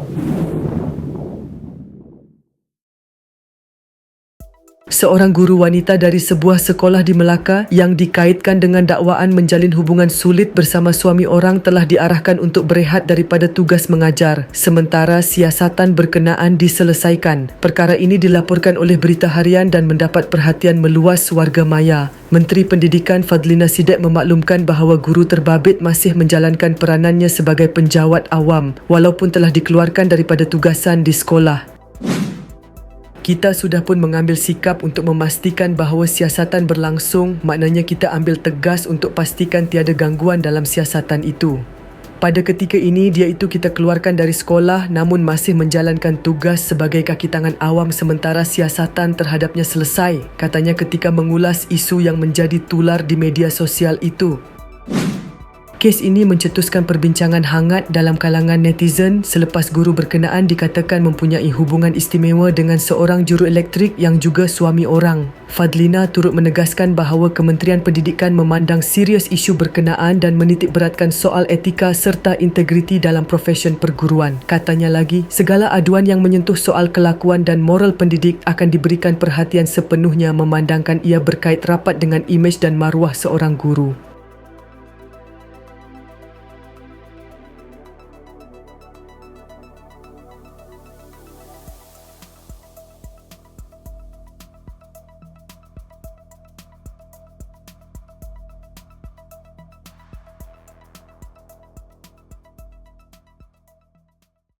ハハハハ! Seorang guru wanita dari sebuah sekolah di Melaka yang dikaitkan dengan dakwaan menjalin hubungan sulit bersama suami orang telah diarahkan untuk berehat daripada tugas mengajar sementara siasatan berkenaan diselesaikan. Perkara ini dilaporkan oleh Berita Harian dan mendapat perhatian meluas warga maya. Menteri Pendidikan Fadlina Sidek memaklumkan bahawa guru terbabit masih menjalankan peranannya sebagai penjawat awam walaupun telah dikeluarkan daripada tugasan di sekolah. Kita sudah pun mengambil sikap untuk memastikan bahawa siasatan berlangsung, maknanya kita ambil tegas untuk pastikan tiada gangguan dalam siasatan itu. Pada ketika ini, dia itu kita keluarkan dari sekolah namun masih menjalankan tugas sebagai kaki tangan awam sementara siasatan terhadapnya selesai, katanya ketika mengulas isu yang menjadi tular di media sosial itu. Kes ini mencetuskan perbincangan hangat dalam kalangan netizen selepas guru berkenaan dikatakan mempunyai hubungan istimewa dengan seorang juru elektrik yang juga suami orang. Fadlina turut menegaskan bahawa Kementerian Pendidikan memandang serius isu berkenaan dan menitik beratkan soal etika serta integriti dalam profesion perguruan. Katanya lagi, segala aduan yang menyentuh soal kelakuan dan moral pendidik akan diberikan perhatian sepenuhnya memandangkan ia berkait rapat dengan imej dan maruah seorang guru.